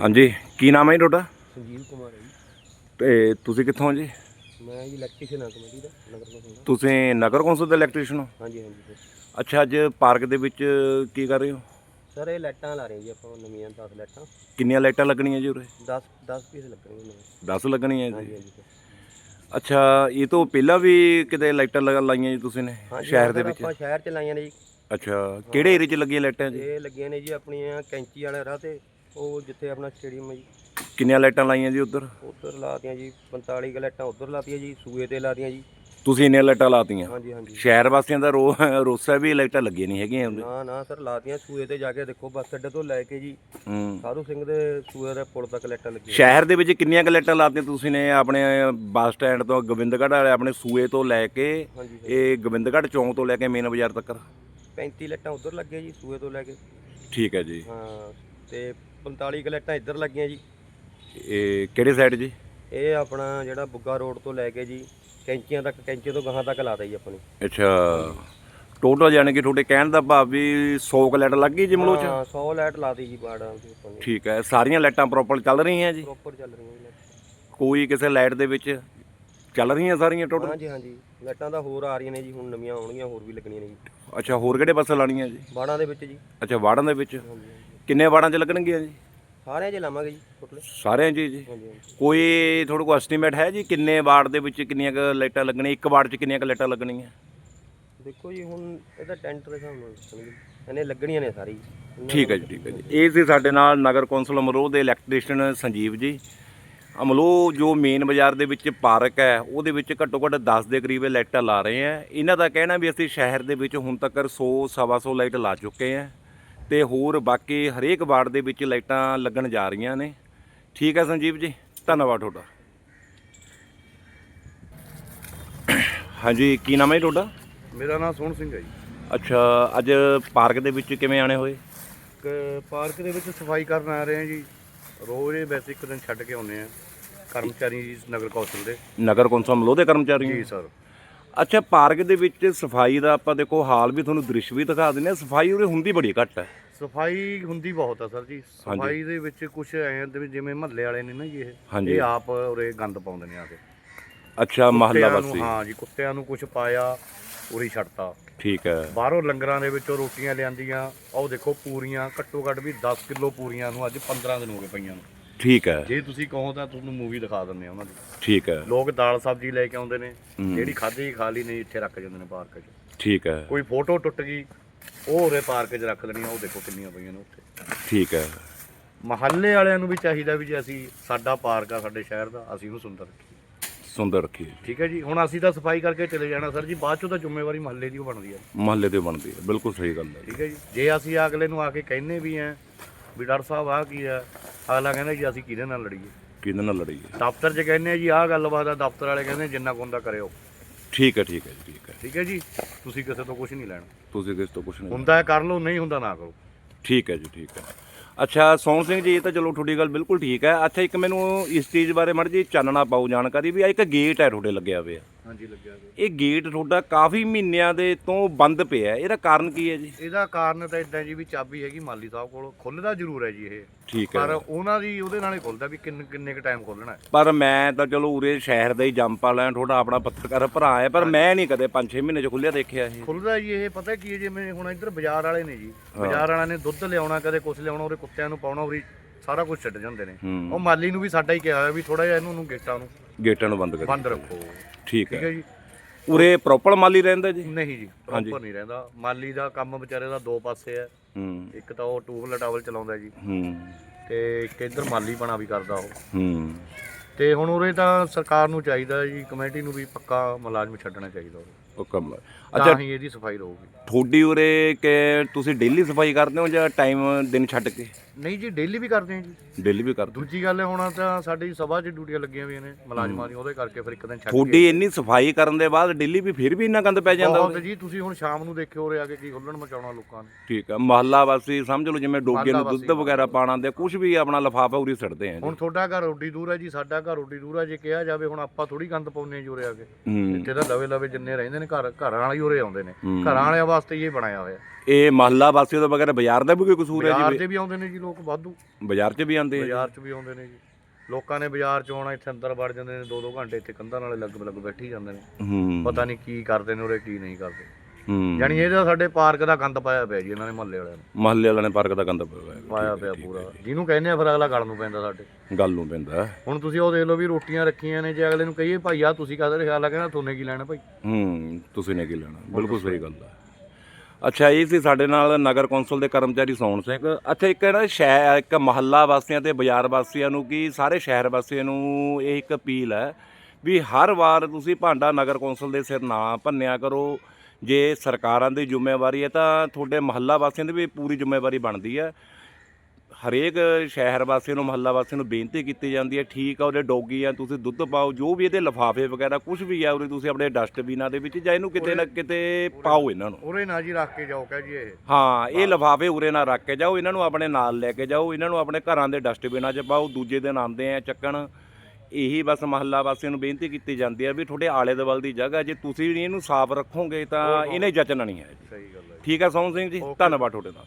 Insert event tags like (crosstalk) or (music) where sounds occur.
ਹਾਂਜੀ ਕੀ ਨਾਮ ਹੈ ਜੀ ਤੁਹਾਡਾ? ਸੰਜੀਵ ਕੁਮਾਰ ਹੈ ਜੀ। ਤੇ ਤੁਸੀਂ ਕਿੱਥੋਂ ਹੋ ਜੀ? ਮੈਂ ਜੀ ਇਲੈਕਟ੍ਰੀਸ਼ੀਅਨ ਹਾਂ ਕਮੇਟੀ ਦਾ ਨਗਰ ਕੌਂਸਲ ਦਾ। ਤੁਸੀਂ ਨਗਰ ਕੌਂਸਲ ਦੇ ਇਲੈਕਟ੍ਰੀਸ਼ੀਅਨ ਹੋ? ਹਾਂਜੀ ਹਾਂਜੀ ਸਰ। ਅੱਛਾ ਅੱਜ ਪਾਰਕ ਦੇ ਵਿੱਚ ਕੀ ਕਰ ਰਹੇ ਹੋ? ਸਰ ਇਹ ਲਾਈਟਾਂ ਲਾ ਰਹੇ ਜੀ ਆਪਾਂ ਨਵੀਆਂ 10 ਲਾਈਟਾਂ। ਕਿੰਨੀਆਂ ਲਾਈਟਾਂ ਲੱਗਣੀਆਂ ਜੀ ਉਰੇ? 10 10 ਪੀਸ ਲੱਗਣਗੇ ਨਵੇਂ। 10 ਲੱਗਣੀਆਂ ਹਾਂਜੀ ਜੀ। ਹਾਂਜੀ ਸਰ। ਅੱਛਾ ਇਹ ਤੋਂ ਪਹਿਲਾਂ ਵੀ ਕਿਤੇ ਲਾਈਟਾਂ ਲਗਾ ਲਾਈਆਂ ਜੀ ਤੁਸੀਂ ਨੇ ਹਾਂਜੀ ਸ਼ਹਿਰ ਦੇ ਸਰ, ਵਿੱਚ? ਆਪਾਂ ਸ਼ਹਿਰ ਚ ਲਾਈਆਂ ਨੇ ਜੀ। ਅੱਛਾ ਕਿਹੜੇ ਏਰੀਆ 'ਚ ਲੱਗੀਆਂ ਲਾਈਟਾਂ ਜੀ? ਇਹ ਲੱਗੀਆਂ ਨੇ ਜੀ ਆਪਣੀਆਂ ਕੈਂਚੀ ਵਾਲੇ ਰਾਹ ਤੇ। ਉਹ ਜਿੱਥੇ ਆਪਣਾ ਸਟੇਡੀਅਮ ਹੈ ਜੀ। ਕਿੰਨੀਆਂ ਲਾਈਟਾਂ ਲਾਈਆਂ ਜੀ ਉੱਧਰ? ਉੱਧਰ ਲਾਤੀਆਂ ਜੀ 45 ਕੁ ਲਾਈਟਾਂ ਉੱਧਰ ਲਾਤੀਆਂ ਜੀ ਸੂਏ ਤੇ ਲਾਤੀਆਂ ਜੀ। ਤੁਸੀਂ ਇੰਨੀਆਂ ਲਾਈਟਾਂ ਲਾਤੀਆਂ ਹਾਂਜੀ ਹਾਂਜੀ। ਸ਼ਹਿਰ ਵਾਸੀਆਂ ਦਾ ਰੋ (laughs) ਰੋਸਾ ਵੀ ਲਾਈਟਾਂ ਲੱਗੀਆਂ ਨਹੀਂ ਹੈਗੀਆਂ ਉਹਦੇ ਨਾ ਨਾ ਸਰ ਲਾਤੀਆਂ ਸੂਏ ਤੇ ਜਾ ਕੇ ਦੇਖੋ ਬੱਸ ਅੱਡੇ ਤੋਂ ਲੈ ਕੇ ਜੀ ਹੂੰ। ਸਾਧੂ ਸਿੰਘ ਦੇ ਸੂਏ ਦੇ ਪੁਲ ਤੱਕ ਲਾਈਟਾਂ ਲੱਗੀਆਂ। ਸ਼ਹਿਰ ਦੇ ਵਿੱਚ ਕਿੰਨੀਆਂ ਕੁ ਲਾਈਟਾਂ ਲਾਤੀਆਂ ਤੁਸੀਂ ਨੇ? ਆਪਣੇ ਬੱਸ ਸਟੈਂਡ ਤੋਂ ਗੋਬਿੰਦਗੜ੍ਹ ਵਾਲੇ ਆਪਣੇ ਸੂਏ ਤੋਂ ਲੈ ਕੇ ਹਾਂਜੀ ਸਰ ਇਹ ਗੋਬਿੰਦਗੜ੍ਹ ਚੌਂਕ ਤੋਂ ਲੈ ਕੇ ਮੇਨ ਬਾਜ਼ਾਰ ਤੱਕ? 35 ਲਾਈਟਾਂ ਉੱਧਰ ਲੱਗੀਆਂ ਜੀ ਸੂਏ ਤੋਂ ਲੈ ਕੇ। ਠੀਕ ਹੈ ਜੀ। ਹਾਂ ਤੇ 45 ਕੁ ਲਾਈਟਾਂ ਇੱਧਰ ਲੱਗੀਆਂ ਜੀ। ਇਹ ਕਿਹੜੇ ਸਾਈਡ ਜੀ? ਇਹ ਆਪਣਾ ਜਿਹੜਾ ਬੁੱਗਾ ਰੋਡ ਤੋਂ ਲੈ ਕੇ ਜੀ ਕੈਂਚੀਆਂ ਤੱਕ ਕੈਂਚੀ ਤੋਂ ਗਾਹਾਂ ਤੱਕ ਲਾਤਾ ਜੀ ਆਪਣੀ ਅੱਛਾ। ਟੋਟਲ ਯਾਨੀ ਕਿ ਤੁਹਾਡੇ ਕਹਿਣ ਦਾ ਭਾਵ ਵੀ 100 ਕੁ ਲਾਈਟ ਲੱਗ ਗਈ ਜਿਮਲੋ ਚ? ਹਾਂ 100 ਲਾਈਟ ਲਾਤੀ ਜੀ ਬਾੜਾਂ ਦੀ ਆਪਾਂ ਨੇ। ਠੀਕ ਹੈ ਸਾਰੀਆਂ ਲਾਈਟਾਂ ਪ੍ਰੋਪਰ ਚੱਲ ਰਹੀਆਂ ਜੀ? ਪ੍ਰੋਪਰ ਚੱਲ ਰਹੀਆਂ ਜੀ ਲਾਈਟਾਂ। ਕੋਈ ਕਿਸੇ ਲਾਈਟ ਦੇ ਵਿੱਚ ਚੱਲ ਰਹੀਆਂ ਸਾਰੀਆਂ ਟੋਟਲ ਹਾਂਜੀ ਹਾਂਜੀ। ਲਾਈਟਾਂ ਤਾਂ ਹੋਰ ਆ ਰਹੀਆਂ ਨੇ ਜੀ ਹੁਣ ਨਵੀਆਂ ਆਉਣਗੀਆਂ ਹੋਰ ਵੀ ਲੱਗਣੀਆਂ ਨੇ ਜੀ। ਅੱਛਾ ਹੋਰ ਕਿਹੜੇ ਪਾਸੇ ਲਾਣੀਆਂ ਜੀ? ਬਾੜਾਂ ਦੇ ਵਿੱਚ ਜੀ। ਅੱਛਾ ਵਾੜਾਂ ਦੇ ਵਿੱਚ? ਹਾਂਜੀ ਹਾਂਜੀ। ਕਿੰਨੇ ਵਾੜਾਂ ਚ ਲੱਗਣਗੀਆਂ ਜੀ? ਸਾਰਿਆਂ 'ਚ ਲਾਵਾਂਗੇ ਜੀ ਟੋਟਲ ਸਾਰਿਆਂ 'ਚ ਹੀ ਜੀ? ਹਾਂਜੀ ਹਾਂਜੀ। ਕੋਈ ਤੁਹਾਡੇ ਕੋਲ ਐਸਟੀਮੇਟ ਹੈ ਜੀ ਕਿੰਨੇ ਵਾਰਡ ਦੇ ਵਿੱਚ ਕਿੰਨੀਆਂ ਕੁ ਲਾਈਟਾਂ ਲੱਗਣੀਆਂ? ਇੱਕ ਵਾਰਡ 'ਚ ਕਿੰਨੀਆਂ ਕੁ ਲਾਈਟਾਂ ਲੱਗਣੀਆਂ? ਦੇਖੋ ਜੀ ਹੁਣ ਇਹਦਾ ਟੈਂਟ ਦੇ ਹਿਸਾਬ ਨਾਲ ਦੱਸਣਗੇ ਇਹਨੇ ਲੱਗਣੀਆਂ ਨੇ ਸਾਰੀ। ਠੀਕ ਹੈ ਜੀ ਠੀਕ ਹੈ ਜੀ। ਇਹ ਸੀ ਸਾਡੇ ਨਾਲ ਨਗਰ ਕੌਂਸਲ ਅਮਲੋਹ ਦੇ ਇਲੈਕਟ੍ਰੀਸ਼ੀਅਨ ਸੰਜੀਵ ਜੀ। ਅਮਲੋਹ ਜੋ ਮੇਨ ਬਾਜ਼ਾਰ ਦੇ ਵਿੱਚ ਪਾਰਕ ਹੈ ਉਹਦੇ ਵਿੱਚ ਘੱਟੋ ਘੱਟ 10 ਦੇ ਕਰੀਬ ਲਾਈਟਾਂ ਲਾ ਰਹੇ ਆ। ਇਹਨਾਂ ਦਾ ਕਹਿਣਾ ਵੀ ਅਸੀਂ ਸ਼ਹਿਰ ਦੇ ਵਿੱਚ ਹੁਣ ਤੱਕ 100 ਸਵਾ ਸੌ ਲਾਈਟ ਲਾ ਚੁੱਕੇ ਆ। ਤੇ ਹੋਰ ਬਾਕੀ ਹਰੇਕ ਵਾਰਡ ਦੇ ਵਿੱਚ ਲਾਈਟਾਂ ਲੱਗਣ ਜਾ ਰਹੀਆਂ ਨੇ। ਠੀਕ ਹੈ ਸੰਜੀਵ ਜੀ ਧੰਨਵਾਦ ਤੁਹਾਡਾ। ਹਾਂਜੀ ਕੀ ਨਾਮ ਹੈ ਜੀ ਤੁਹਾਡਾ? ਮੇਰਾ ਨਾਮ ਸੋਹਣ ਸਿੰਘ ਹੈ ਜੀ। ਅੱਛਾ ਅੱਜ ਪਾਰਕ ਦੇ ਵਿੱਚ ਕਿਵੇਂ ਆਣੇ ਹੋਏ? ਇੱਕ ਪਾਰਕ ਦੇ ਵਿੱਚ ਸਫ਼ਾਈ ਕਰਨ ਆ ਰਹੇ ਹਾਂ ਜੀ। ਰੋਜ਼ ਇਹ ਵੈਸੇ ਇੱਕ ਦਿਨ ਛੱਡ ਕੇ ਆਉਂਦੇ ਆ ਕਰਮਚਾਰੀ ਜੀ ਨਗਰ ਕੌਂਸਲ ਦੇ। ਨਗਰ ਕੌਂਸਲ ਅਮਲੋਹ ਦੇ ਕਰਮਚਾਰੀ? ਹੋ? ਜੀ ਸਰ। ਅੱਛਾ ਪਾਰਕ ਦੇ ਵਿੱਚ ਸਫ਼ਾਈ ਦਾ ਆਪਾਂ ਦੇਖੋ ਹਾਲ ਵੀ ਤੁਹਾਨੂੰ ਦ੍ਰਿਸ਼ ਵੀ ਦਿਖਾ ਦਿੰਦੇ ਆ ਸਫ਼ਾਈ ਉਰੇ ਹੁੰਦੀ ਬੜੀ ਘੱਟ ਹੈ। ਸਫ਼ਾਈ ਹੁੰਦੀ ਬਹੁਤ ਆ ਸਰ ਜੀ। ਸਫ਼ਾਈ ਦੇ ਵਿੱਚ ਕੁਝ ਐਂ ਦੇ ਵੀ ਜਿਵੇਂ ਮਹੱਲੇ ਵਾਲੇ ਨੇ ਨਾ ਜੀ ਇਹ। ਇਹ ਆਪ ਉਰੇ ਗੰਦ ਪਾਉਂਦੇ ਨੇ ਆ ਕੇ। ਅੱਛਾ ਮਹੱਲਾ ਵਾਸੀ। ਹਾਂ ਜੀ ਕੁੱਤਿਆਂ ਨੂੰ ਕੁਝ ਪਾਇਆ ਉਰੀ ਛੱਡਤਾ। ਠੀਕ ਹੈ। ਬਾਹਰੋਂ ਲੰਗਰਾਂ ਦੇ ਵਿੱਚੋਂ ਰੋਟੀਆਂ ਲਿਆਂਦੀਆਂ ਉਹ ਦੇਖੋ ਪੂਰੀਆਂ ਘੱਟੋ ਘੱਟ ਵੀ 10 ਕਿਲੋ ਪੂਰੀਆਂ ਨੂੰ ਅੱਜ 15 ਦਿਨ ਹੋ ਗਏ ਪਈਆਂ ਨੂੰ। ਠੀਕ ਹੈ। ਜੇ ਤੁਸੀਂ ਕਹੋ ਤਾਂ ਤੁਹਾਨੂੰ ਮੂਵੀ ਦਿਖਾ ਦਿੰਦੇ ਆ ਉਹਨਾਂ ਦੀ। ਠੀਕ ਹੈ। ਲੋਕ ਦਾਲ ਸਬਜ਼ੀ ਲੈ ਕੇ ਆਉਂਦੇ ਨੇ। ਜਿਹੜੀ ਖਾਧੀ ਖਾ ਲਈ ਨਹੀਂ ਇੱਥੇ ਰੱਖ ਜਾਂਦੇ ਨੇ ਪਾਰਕ 'ਚ। ਠੀਕ ਹੈ। ਕੋਈ ਫੋਟੋ ਟੁੱਟ ਗਈ ਉਹ ਉਰੇ ਪਾਰਕ 'ਚ ਰੱਖ ਆ, ਉਹ ਦੇਖੋ ਕਿੰਨੀਆਂ ਪਈਆਂ ਨੇ ਉੱਥੇ। ਠੀਕ ਹੈ। ਮਹੱਲੇ ਵਾਲਿਆਂ ਨੂੰ ਵੀ ਚਾਹੀਦਾ ਵੀ ਜੇ ਅਸੀਂ ਸਾਡਾ ਪਾਰਕ ਆ ਸਾਡੇ ਸ਼ਹਿਰ ਦਾ ਅਸੀਂ ਉਹਨੂੰ ਸੁੰਦਰ ਰੱਖੀਏ। ਸੁੰਦਰ ਰੱਖੀ ਠੀਕ ਹੈ ਜੀ? ਹੁਣ ਅਸੀਂ ਤਾਂ ਸਫ਼ਾਈ ਕਰਕੇ ਚਲੇ ਜਾਣਾ ਸਰ ਜੀ ਬਾਅਦ ਚੋਂ ਤਾਂ ਜ਼ਿੰਮੇਵਾਰੀ ਮਹੱਲੇ ਦੀ ਓ ਬਣਦੀ ਹੈ ਮਹੱਲੇ ਤੇ ਬਣਦੀ ਹੈ। ਬਿਲਕੁਲ ਸਹੀ ਗੱਲ ਹੈ। ਠੀਕ ਹੈ ਜੀ? ਜੇ ਅਸੀਂ ਅਗਲੇ ਨੂੰ ਆ ਕੇ ਕਹਿੰਨੇ ਵੀ ਆ ਵੀ ਡਾਕਟਰ ਸਾਹਿਬ ਆ ਕੀ ਆ? ਅਗਲਾ ਕਹਿੰਦਾ ਜੀ ਅਸੀਂ ਕਿਹਦੇ ਨਾਲ ਲੜੀਏ? ਕਿਹਦੇ ਨਾਲ ਲੜੀਏ? ਦਫ਼ਤਰ 'ਚ ਕਹਿੰਨੇ ਆ ਜੀ ਆਹ ਗੱਲਬਾਤ ਆ ਦਫ਼ਤਰ ਵਾਲੇ ਕਹਿੰਦੇ ਜਿੰਨਾ ਕੁ ਹੁੰਦਾ ਕਰਿਓ। ਠੀਕ ਹੈ ਠੀਕ ਹੈ ਜੀ, ਠੀਕ ਹੈ। ਠੀਕ ਹੈ ਜੀ? ਤੁਸੀਂ ਕਿਸੇ ਤੋਂ ਕੁਝ ਨਹੀਂ ਲੈਣਾ। ਤੁਸੀਂ ਕਿਸ ਤੋਂ ਕੁਛ ਨਹੀਂ ਹੁੰਦਾ ਹੈ ਕਰ ਲਓ ਨਹੀਂ ਹੁੰਦਾ ਨਾ ਕਰੋ। ਠੀਕ ਹੈ ਜੀ ਠੀਕ ਹੈ। ਅੱਛਾ ਸੋਹਣ ਸਿੰਘ ਜੀ ਇਹ ਤਾਂ ਚਲੋ ਤੁਹਾਡੀ ਗੱਲ ਬਿਲਕੁਲ ਠੀਕ ਹੈ। ਅੱਛਾ ਇੱਕ ਮੈਨੂੰ ਇਸ ਚੀਜ਼ ਬਾਰੇ ਮੜ ਜੀ ਚਾਨਣਾ ਪਾਓ ਜਾਣਕਾਰੀ ਵੀ ਆ ਇੱਕ ਗੇਟ ਹੈ ਤੁਹਾਡੇ ਲੱਗਿਆ ਹੋਇਆ। ਹਾਂਜੀ ਲੱਗਿਆ ਜੀ। ਇਹ ਗੇਟ ਤੁਹਾਡਾ ਕਾਫੀ ਮਹੀਨਿਆਂ ਦੇ ਤੋਂ ਬੰਦ ਪਿਆ ਹੈ। ਇਹਦਾ ਕਾਰਨ ਕੀ ਹੈ ਜੀ? ਇਹਦਾ ਕਾਰਨ ਤਾਂ ਇਦਾਂ ਜੀ ਵੀ ਚਾਬੀ ਹੈਗੀ ਮਾਲੀ ਸਾਹਿਬ ਕੋਲ। ਖੁੱਲਦਾ ਜ਼ਰੂਰ ਹੈ ਜੀ ਇਹ। ਠੀਕ ਪਰ ਉਹਨਾਂ ਦੀ ਉਹਦੇ ਨਾਲ ਹੀ ਖੁੱਲਦਾ ਵੀ ਕਿੰਨੇ ਕਿੰਨੇ ਕ ਟਾਈਮ ਖੋਲਣਾ ਹੈ। ਪਰ ਮੈਂ ਤਾਂ ਚਲੋ ਉਰੇ ਸ਼ਹਿਰ ਦਾ ਹੀ ਜੰਪਾ ਲੈਣ ਤੁਹਾਡਾ ਆਪਣਾ ਪੱਤਰਕਾਰ ਭਰਾ ਹੈ ਪਰ ਮੈਂ ਨਹੀਂ ਕਦੇ 5-6 ਮਹੀਨੇ ਚ ਖੁੱਲਿਆ ਦੇਖਿਆ ਇਹ। ਖੁੱਲਦਾ ਜੀ ਇਹ ਪਤਾ ਕੀ ਹੈ ਜਿਵੇਂ ਹੁਣ ਇੱਧਰ ਬਾਜ਼ਾਰ ਵਾਲੇ ਨੇ ਜੀ ਬਾਜ਼ਾਰ ਵਾਲਿਆਂ ਨੇ ਦੁੱਧ ਲਿਆਉਣਾ ਕਦੇ ਕੁਛ ਲਿਆਉਣਾ ਉਹਦੇ ਕੁੱਤਿਆਂ ਨੂੰ ਪਾਉਣਾ ਉਰੀ ਸਾਰਾ ਕੁਝ ਛੱਡ ਜਾਂਦੇ ਨੇ। ਹੂੰ। ਉਹ ਮਾਲੀ ਨੂੰ ਵੀ ਸਾਡਾ ਹੀ ਕਿਹਾ ਹੋਇਆ ਵੀ ਥੋੜਾ ਜਿਹਾ ਇਹਨੂੰ ਨੂੰ ਗੇਟਾਂ ਨੂੰ ਗੇਟਾਂ ਨੂੰ ਬੰਦ ਕਰ ਬੰਦ ਰੱਖੋ। ਠੀਕ ਠੀਕ ਹੈ। ਹੈ ਜੀ। ਉਰੇ ਪ੍ਰੋਪਰ ਮਾਲੀ ਰਹਿੰਦਾ ਜੀ? ਨਹੀਂ ਜੀ ਪ੍ਰੋਪਰ ਨਹੀਂ ਰਹਿੰਦਾ। ਮਾਲੀ ਦਾ ਕੰਮ ਵਿਚਾਰੇ ਦਾ ਦੋ ਪਾਸੇ ਹੈ। ਹੂੰ। ਇੱਕ ਤਾਂ ਉਹ ਟੂਬਲ ਟਾਵਲ ਚਲਾਉਂਦਾ ਜੀ। ਹੂੰ। ਤੇ ਇੱਕ ਇੱਧਰ ਮਾਲੀ ਬਣਾ ਵੀ ਕਰਦਾ ਉਹ। ਹੂੰ। ਤੇ ਹੁਣ ਉਰੇ ਤਾਂ ਸਰਕਾਰ ਨੂੰ ਚਾਹੀਦਾ ਜੀ ਕਮੇਟੀ ਨੂੰ ਵੀ ਪੱਕਾ ਮੁਲਾਜ਼ਮ ਛੱਡਣਾ ਚਾਹੀਦਾ ਉਹ। ਕੰਮ ਤਾਂ ਅੱਛਾ ਹੀ ਇਹਦੀ ਸਫ਼ਾਈ ਰਹੂਗੀ। ਤੁਹਾਡੀ ਉਰੇ ਕਿ ਤੁਸੀਂ ਡੇਲੀ ਸਫ਼ਾਈ ਕਰਦੇ ਹੋ ਜਾਂ ਟਾਈਮ ਦਿਨ ਛੱਡ ਕੇ? ਨਹੀਂ ਜੀ ਡੇਲੀ ਵੀ ਕਰਦੇ ਹਾਂ ਜੀ। ਡੇਲੀ ਵੀ ਕਰਦੇ ਹੋ? ਦੂਜੀ ਗੱਲ ਹੁਣ ਤਾਂ ਸਾਡੀ ਸਭਾ 'ਚ ਡਿਊਟੀਆਂ ਲੱਗੀਆਂ ਹੋਈਆਂ ਨੇ ਮੁਲਾਜ਼ਮਾਂ ਦੀ ਉਹਦੇ ਕਰਕੇ ਫਿਰ ਇੱਕ ਦਿਨ ਛੱਡ ਤੁਹਾਡੀ ਇੰਨੀ ਸਫ਼ਾਈ ਕਰਨ ਦੇ ਬਾਅਦ ਡੇਲੀ ਵੀ ਫਿਰ ਵੀ ਇੰਨਾ ਗੰਦ ਪੈ ਜਾਂਦਾ ਬਹੁਤ ਜੀ ਤੁਸੀਂ ਹੁਣ ਸ਼ਾਮ ਨੂੰ ਦੇਖਿਓ ਉਰੇ ਆ ਕੇ ਕੀ ਹੁੱਲਣ ਮਚਾਉਣਾ ਲੋਕਾਂ ਨੇ। ਠੀਕ ਹੈ ਮਹੱਲਾ ਵਾਸੀ ਸਮਝ ਲਓ ਜਿਵੇਂ ਡੋਗੇ ਨੂੰ ਦੁੱਧ ਵਗੈਰਾ ਪਾਣਾ ਦੇ ਕੁਝ ਵੀ ਆਪਣਾ ਲਫਾਫਾ ਉਰੀ ਸੜਦੇ ਆ ਜੀ। ਹੁਣ ਤੁਹਾਡਾ ਘਰ ਓਡੀ ਦੂਰ ਹੈ ਜੀ ਸਾਡਾ ਘਰ ਓਡੀ ਦੂਰ ਹੈ ਜੇ ਕਿਹਾ ਜਾਵੇ ਹੁਣ ਆਪਾਂ ਥੋੜੀ ਗੰਦ ਪਾਉਂਦੇ ਹਾਂ ਜੀ ਉਰੇ ਆ ਕੇ। ਹੂੰ। ਇੱਥੇ ਤਾਂ ਲਵੇ ਲਵੇ ਜਿੰਨੇ ਰਹਿੰਦੇ ਨੇ ਘਰ ਘਰਾਂ ਵਾਲੇ ਹੀ ਉਰੇ ਆਉਂਦੇ ਨੇ। ਹੂੰ। ਘਰਾਂ ਵਾਲਿਆਂ ਵਾਸਤੇ ਹੀ ਇਹ ਬਣਾਇਆ ਹੋਇਆ। ਇਹ ਮਹੱਲਾ ਵਾਸੀਆਂ ਤੋਂ ਬਗੈਰ ਬਾਜ਼ਾਰ ਦਾ ਵੀ ਕੋਈ ਕਸੂਰ ਹੈ ਬਾਜ਼ਾਰ ਜੀ 'ਚ ਵੀ ਆਉਂਦੇ ਨੇ ਜੀ ਲੋਕ ਵਾਧੂ। ਬਾਜ਼ਾਰ 'ਚ ਵੀ ਆਉਂਦੇ ਆ? ਬਾਜ਼ਾਰ 'ਚ ਵੀ ਆਉਂਦੇ ਨੇ ਜੀ। ਲੋਕਾਂ ਨੇ ਬਾਜ਼ਾਰ 'ਚ ਆਉਣਾ ਇੱਥੇ ਅੰਦਰ ਵੜ ਜਾਂਦੇ ਨੇ ਦੋ ਦੋ ਘੰਟੇ ਇੱਥੇ ਕੰਧਾਂ ਨਾਲੇ ਲੱਗ ਲੱਗ ਬੈਠੀ ਜਾਂਦੇ ਨੇ। ਹੂੰ। ਪਤਾ ਨਹੀਂ ਕੀ ਕਰਦੇ ਨੇ ਉਰੇ ਕੀ ਨਹੀਂ ਕਰਦੇ। ਹੂੰ। ਯਾਨੀ ਇਹਦਾ ਸਾਡੇ ਪਾਰਕ ਦਾ ਗੰਦ ਪਾਇਆ ਪਿਆ ਜੀ ਇਹਨਾਂ ਨੇ ਮਹੱਲੇ ਵਾਲਿਆਂ ਨੇ। ਮਹੱਲੇ ਵਾਲਿਆਂ ਨੇ ਪਾਰਕ ਦਾ ਗੰਦ ਪਾਇਆ ਹੋਇਆ। ਪਾਇਆ ਪਿਆ ਪੂਰਾ। ਜਿਹਨੂੰ ਕਹਿੰਦੇ ਆ ਫਿਰ ਅਗਲਾ ਗਲ ਨੂੰ ਪੈਂਦਾ ਸਾਡੇ। ਗੱਲ ਨੂੰ ਪੈਂਦਾ ਹੁਣ ਤੁਸੀਂ ਉਹ ਦੇਖ ਲਓ ਵੀ ਰੋਟੀਆਂ ਰੱਖੀਆਂ ਨੇ ਜੇ ਅਗਲੇ ਨੂੰ ਕਹੀਏ ਭਾਈ ਆ ਤੁਸੀਂ ਕਾਹਦੇ ਖਿਆਲ ਆ? ਕਹਿੰਦਾ ਤੁਹਾਨੂੰ ਕੀ ਲੈਣਾ ਭਾਈ? ਹੂੰ ਤੁਸੀਂ ਨੇ ਕੀ ਲੈਣਾ? ਬਿਲਕੁਲ ਸਹੀ ਗੱਲ ਹੈ। ਅੱਛਾ ਇਹ ਸੀ ਸਾਡੇ ਨਾਲ ਨਗਰ ਕੌਂਸਲ ਦੇ ਕਰਮਚਾਰੀ ਸੋਹਣ ਸਿੰਘ। ਅੱਛਾ ਇੱਕ ਨਾ ਸ਼ਹਿਰ ਇੱਕ ਮਹੱਲਾ ਵਾਸੀਆਂ ਤੇ ਬਾਜ਼ਾਰ ਵਾਸੀਆਂ ਨੂੰ ਕੀ ਸਾਰੇ ਸ਼ਹਿਰ ਵਾਸੀਆਂ ਨੂੰ ਇਹ ਇੱਕ ਅਪੀਲ ਹੈ ਵੀ ਹਰ ਵਾਰ ਤੁਸੀਂ ਭਾਂਡਾ ਨਗਰ ਕੌਂਸਲ ਦੇ ਸਿਰ ਨਾ ਭੰਨਿਆ ਕਰੋ। ਜੇ ਸਰਕਾਰਾਂ ਦੀ ਜ਼ਿੰਮੇਵਾਰੀ ਹੈ ਤਾਂ ਤੁਹਾਡੇ ਮਹੱਲਾ ਵਾਸੀਆਂ ਦੀ ਵੀ ਪੂਰੀ ਜ਼ਿੰਮੇਵਾਰੀ ਬਣਦੀ ਹੈ। ਹਰੇਕ ਸ਼ਹਿਰ ਵਾਸੀ ਨੂੰ ਮਹੱਲਾ ਵਾਸੀ ਨੂੰ ਬੇਨਤੀ ਕੀਤੀ ਜਾਂਦੀ ਹੈ ਠੀਕ ਆ ਉਹਦੇ ਡੋਗੀ ਆ ਤੁਸੀਂ ਦੁੱਧ ਪਾਓ ਜੋ ਵੀ ਇਹਦੇ ਲਿਫਾਫੇ ਵਗੈਰਾ ਕੁਝ ਵੀ ਆ ਉਹਦੇ ਤੁਸੀਂ ਆਪਣੇ ਡਸਟਬਿਨਾਂ ਦੇ ਵਿੱਚ ਜਾਂ ਇਹਨੂੰ ਕਿਤੇ ਨਾ ਕਿਤੇ ਪਾਓ ਇਹਨਾਂ ਨੂੰ। ਉਰੇ ਨਾ ਜੀ ਰੱਖ ਕੇ ਜਾਓ ਕਹ ਜੀ ਇਹ। ਹਾਂ ਇਹ ਲਿਫਾਫੇ ਉਰੇ ਨਾ ਰੱਖ ਕੇ ਜਾਓ ਇਹਨਾਂ ਨੂੰ ਆਪਣੇ ਨਾਲ ਲੈ ਕੇ ਜਾਓ ਇਹਨਾਂ ਨੂੰ ਆਪਣੇ ਘਰਾਂ ਦੇ ਡਸਟਬਿਨਾਂ 'ਚ ਪਾਓ ਦੂਜੇ ਦਿਨ ਆਉਂਦੇ ਆ ਚੱਕਣ ਇਹੀ ਬਸ ਮਹੱਲਾ ਵਾਸੀਆਂ ਨੂੰ ਬੇਨਤੀ ਕੀਤੀ ਜਾਂਦੀ ਹੈ ਵੀ ਤੁਹਾਡੇ ਆਲੇ ਦੁਆਲੇ ਦੀ ਜਗ੍ਹਾ ਜੇ ਤੁਸੀਂ ਇਹਨੂੰ ਸਾਫ਼ ਰੱਖੋਗੇ ਤਾਂ ਇਹਨੇ ਜਚਣਾ ਨਹੀਂ ਹੈ ਜੀ। ਸਹੀ ਗੱਲ ਹੈ ਠੀਕ ਹੈ ਸੋਹਣ ਸਿੰਘ ਜੀ ਧੰਨਵਾਦ ਤੁਹਾਡੇ ਨਾਲ।